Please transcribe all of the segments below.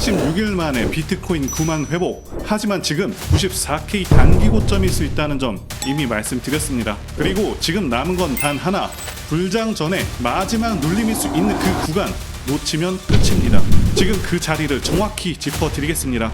46일 만에 비트코인 9만 회복. 하지만 지금 94K 단기 고점일 수 있다는 점 이미 말씀드렸습니다. 그리고 지금 남은 건 단 하나. 불장 전에 마지막 눌림일 수 있는 그 구간 놓치면 끝입니다. 지금 그 자리를 정확히 짚어드리겠습니다.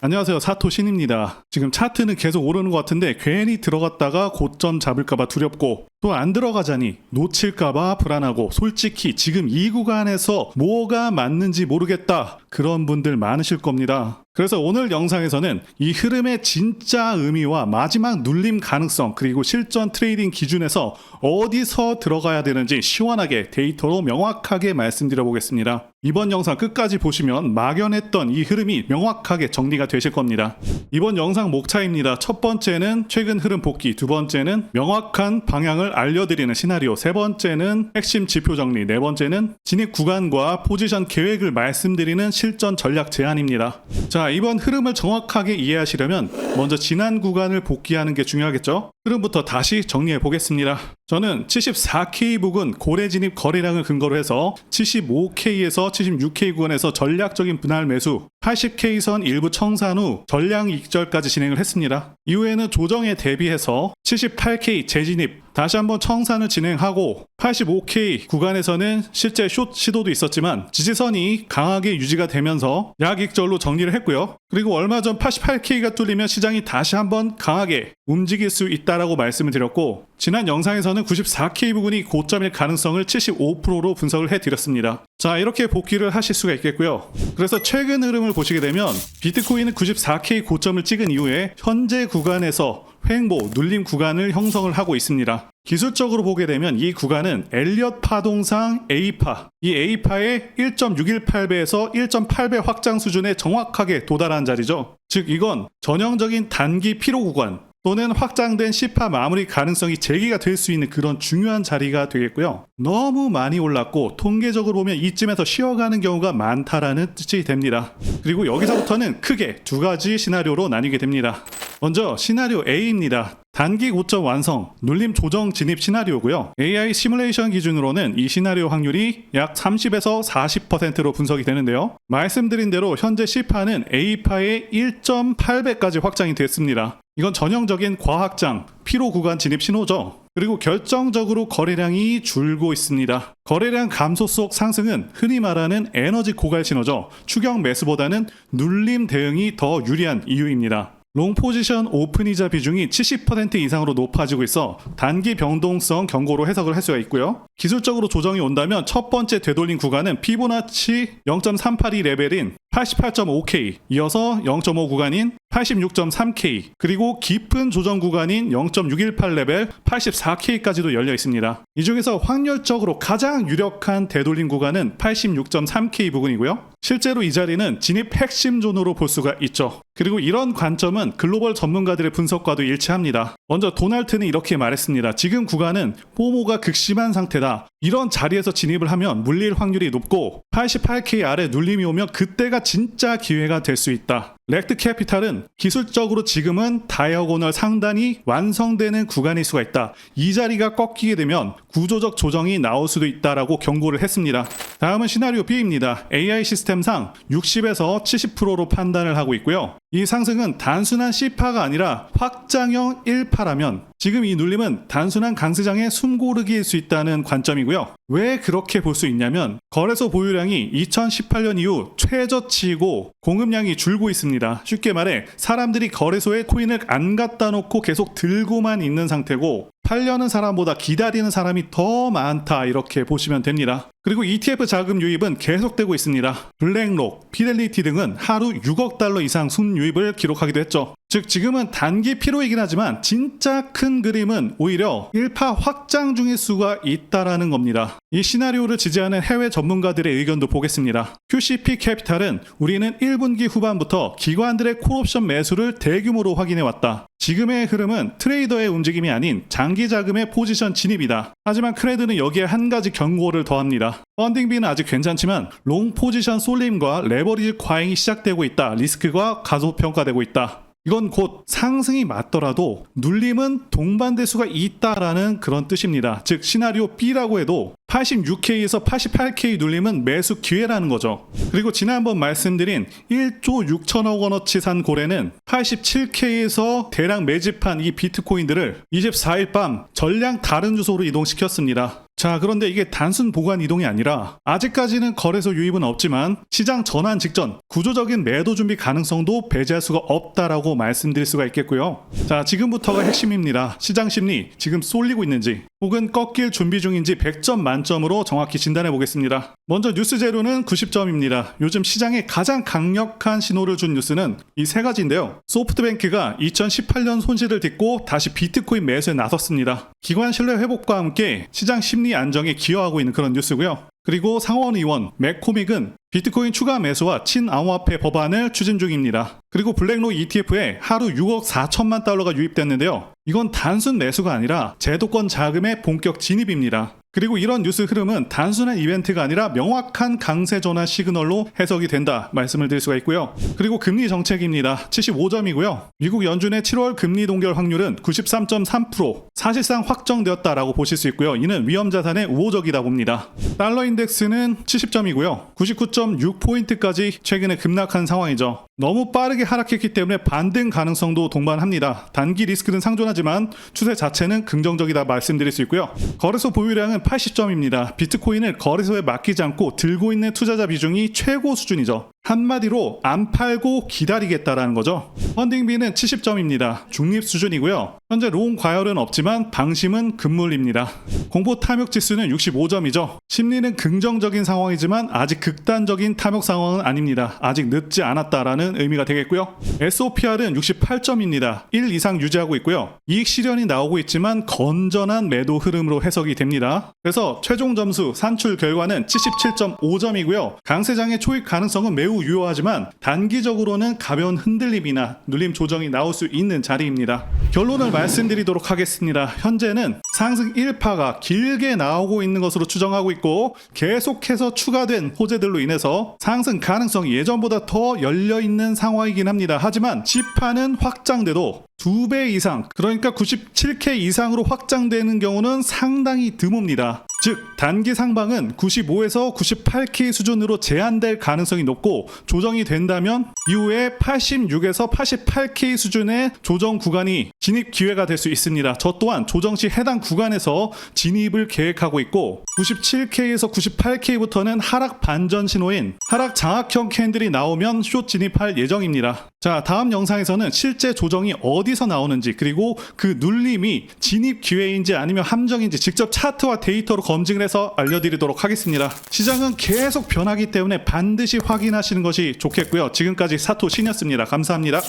안녕하세요 사토 신입니다 지금 차트는 계속 오르는 것 같은데 괜히 들어갔다가 고점 잡을까봐 두렵고 또 안 들어가자니 놓칠까봐 불안하고 솔직히 지금 이 구간에서 뭐가 맞는지 모르겠다 그런 분들 많으실 겁니다 그래서 오늘 영상에서는 이 흐름의 진짜 의미와 마지막 눌림 가능성 그리고 실전 트레이딩 기준에서 어디서 들어가야 되는지 시원하게 데이터로 명확하게 말씀드려 보겠습니다 이번 영상 끝까지 보시면 막연했던 이 흐름이 명확하게 정리가 되실 겁니다. 이번 영상 목차입니다. 첫 번째는 최근 흐름 복귀, 두 번째는 명확한 방향을 알려드리는 시나리오, 세 번째는 핵심 지표 정리, 네 번째는 진입 구간과 포지션 계획을 말씀드리는 실전 전략 제안입니다. 자, 이번 흐름을 정확하게 이해하시려면 먼저 지난 구간을 복귀하는 게 중요하겠죠? 흐름부터 다시 정리해 보겠습니다. 저는 74K 부근 고래 진입 거래량을 근거로 해서 75K에서 76K 구간에서 전략적인 분할 매수, 80K 선 일부 청산 후 전량 익절까지 진행을 했습니다. 이후에는 조정에 대비해서 78K 재진입, 다시 한번 청산을 진행하고 85K 구간에서는 실제 숏 시도도 있었지만 지지선이 강하게 유지가 되면서 약익절로 정리를 했고요. 그리고 얼마 전 88K가 뚫리면 시장이 다시 한번 강하게 움직일 수 있다라고 말씀을 드렸고 지난 영상에서는 94K 부분이 고점일 가능성을 75%로 분석을 해드렸습니다. 자 이렇게 복귀를 하실 수가 있겠고요. 그래서 최근 흐름을 보시게 되면 비트코인은 94K 고점을 찍은 이후에 현재 구간에서 횡보, 눌림 구간을 형성을 하고 있습니다. 기술적으로 보게 되면 이 구간은 엘리엇 파동상 A파, 이 A파의 1.618배에서 1.8배 확장 수준에 정확하게 도달한 자리죠. 즉 이건 전형적인 단기 피로 구간 또는 확장된 C파 마무리 가능성이 제기가 될 수 있는 그런 중요한 자리가 되겠고요. 너무 많이 올랐고 통계적으로 보면 이쯤에서 쉬어가는 경우가 많다라는 뜻이 됩니다. 그리고 여기서부터는 크게 두 가지 시나리오로 나뉘게 됩니다. 먼저 시나리오 A입니다. 단기 고점 완성, 눌림 조정 진입 시나리오고요. AI 시뮬레이션 기준으로는 이 시나리오 확률이 약 30에서 40%로 분석이 되는데요. 말씀드린 대로 현재 C파는 A파의 1.8배까지 확장이 됐습니다. 이건 전형적인 과확장, 피로 구간 진입 신호죠. 그리고 결정적으로 거래량이 줄고 있습니다. 거래량 감소 속 상승은 흔히 말하는 에너지 고갈 신호죠. 추경 매수보다는 눌림 대응이 더 유리한 이유입니다. 롱 포지션 오픈이자 비중이 70% 이상으로 높아지고 있어 단기 변동성 경고로 해석을 할 수가 있고요. 기술적으로 조정이 온다면 첫 번째 되돌린 구간은 피보나치 0.382 레벨인 88.5K, 이어서 0.5 구간인 86.3K, 그리고 깊은 조정 구간인 0.618 레벨 84K까지도 열려 있습니다. 이 중에서 확률적으로 가장 유력한 되돌림 구간은 86.3K 부근이고요. 실제로 이 자리는 진입 핵심 존으로 볼 수가 있죠. 그리고 이런 관점은 글로벌 전문가들의 분석과도 일치합니다. 먼저 도널트는 이렇게 말했습니다. 지금 구간은 포모가 극심한 상태다. 이런 자리에서 진입을 하면 물릴 확률이 높고 88K 아래 눌림이 오면 그때가 진짜 기회가 될 수 있다. 렉트 캐피탈은 기술적으로 지금은 다이어고널 상단이 완성되는 구간일 수가 있다. 이 자리가 꺾이게 되면 구조적 조정이 나올 수도 있다라고 경고를 했습니다. 다음은 시나리오 B입니다. AI 시스템상 60에서 70%로 판단을 하고 있고요. 이 상승은 단순한 C파가 아니라 확장형 1파라면 지금 이 눌림은 단순한 강세장의 숨고르기일 수 있다는 관점이고요. 왜 그렇게 볼 수 있냐면 거래소 보유량이 2018년 이후 최저치이고 공급량이 줄고 있습니다. 쉽게 말해 사람들이 거래소에 코인을 안 갖다 놓고 계속 들고만 있는 상태고 팔려는 사람보다 기다리는 사람이 더 많다 이렇게 보시면 됩니다. 그리고 ETF 자금 유입은 계속되고 있습니다. 블랙록, 피델리티 등은 하루 6억 달러 이상 순 유입을 기록하기도 했죠. 즉 지금은 단기 피로이긴 하지만 진짜 큰 그림은 오히려 1파 확장 중일 수가 있다라는 겁니다. 이 시나리오를 지지하는 해외 전문가들의 의견도 보겠습니다. QCP 캐피탈은 우리는 1분기 후반부터 기관들의 콜옵션 매수를 대규모로 확인해 왔다. 지금의 흐름은 트레이더의 움직임이 아닌 장기 자금의 포지션 진입이다. 하지만 크레드는 여기에 한 가지 경고를 더합니다. 펀딩비는 아직 괜찮지만 롱 포지션 쏠림과 레버리지 과잉이 시작되고 있다. 리스크가 가소평가되고 있다. 이건 곧 상승이 맞더라도 눌림은 동반될 수가 있다라는 그런 뜻입니다. 즉 시나리오 B라고 해도 86K에서 88K 눌림은 매수 기회라는 거죠. 그리고 지난번 말씀드린 1조 6천억 원어치 산 고래는 87K에서 대량 매집한 이 비트코인들을 24일 밤 전량 다른 주소로 이동시켰습니다. 자, 그런데 이게 단순 보관 이동이 아니라 아직까지는 거래소 유입은 없지만 시장 전환 직전 구조적인 매도 준비 가능성도 배제할 수가 없다라고 말씀드릴 수가 있겠고요. 자, 지금부터가 핵심입니다. 시장 심리 지금 쏠리고 있는지 혹은 꺾일 준비 중인지 100점 만점으로 정확히 진단해 보겠습니다. 먼저 뉴스 재료는 90점입니다. 요즘 시장에 가장 강력한 신호를 준 뉴스는 이 세 가지인데요. 소프트뱅크가 2018년 손실을 딛고 다시 비트코인 매수에 나섰습니다. 기관 신뢰 회복과 함께 시장 심리 안정에 기여하고 있는 그런 뉴스고요. 그리고 상원 의원 맥코믹은 비트코인 추가 매수와 친암호화폐 법안을 추진 중입니다. 그리고 블랙록 ETF에 하루 6억 4천만 달러가 유입됐는데요. 이건 단순 매수가 아니라 제도권 자금의 본격 진입입니다. 그리고 이런 뉴스 흐름은 단순한 이벤트가 아니라 명확한 강세 전환 시그널로 해석이 된다 말씀을 드릴 수가 있고요. 그리고 금리 정책입니다. 75점이고요. 미국 연준의 7월 금리 동결 확률은 93.3% 사실상 확정되었다라고 보실 수 있고요. 이는 위험 자산에 우호적이다 봅니다. 달러 인덱스는 70점이고요. 99.6포인트까지 최근에 급락한 상황이죠. 너무 빠르게 하락했기 때문에 반등 가능성도 동반합니다. 단기 리스크는 상존하지만 추세 자체는 긍정적이다 말씀드릴 수 있고요. 거래소 보유량은 80점입니다. 비트코인을 거래소에 맡기지 않고 들고 있는 투자자 비중이 최고 수준이죠. 한마디로 안 팔고 기다리겠다라는 거죠. 펀딩비는 70점입니다. 중립 수준이고요. 현재 롱 과열은 없지만 방심은 금물입니다. 공포 탐욕 지수는 65점이죠. 심리는 긍정적인 상황이지만 아직 극단적인 탐욕 상황은 아닙니다. 아직 늦지 않았다라는 의미가 되겠고요. SOPR은 68점입니다. 1 이상 유지하고 있고요. 이익 실현이 나오고 있지만 건전한 매도 흐름으로 해석이 됩니다. 그래서 최종 점수 산출 결과는 77.5점이고요. 강세장의 초입 가능성은 매우 유효하지만 단기적으로는 가벼운 흔들림이나 눌림 조정이 나올 수 있는 자리입니다. 결론을 말씀드리도록 하겠습니다. 현재는 상승 1파가 길게 나오고 있는 것으로 추정하고 있고 계속해서 추가된 호재들로 인해서 상승 가능성이 예전보다 더 열려 있는 상황이긴 합니다. 하지만 지파는 확장돼도 두 배 이상, 그러니까 97K 이상으로 확장되는 경우는 상당히 드뭅니다. 즉, 단기 상방은 95에서 98K 수준으로 제한될 가능성이 높고 조정이 된다면 이후에 86에서 88K 수준의 조정 구간이 진입 기회가 될 수 있습니다. 저 또한 조정 시 해당 구간에서 진입을 계획하고 있고 97K에서 98K부터는 하락 반전 신호인 하락 장악형 캔들이 나오면 숏 진입할 예정입니다. 자, 다음 영상에서는 실제 조정이 어디서 나오는지 그리고 그 눌림이 진입 기회인지 아니면 함정인지 직접 차트와 데이터로 검증을 해서 알려드리도록 하겠습니다. 시장은 계속 변하기 때문에 반드시 확인하시는 것이 좋겠고요. 지금까지 사토 신이었습니다. 감사합니다.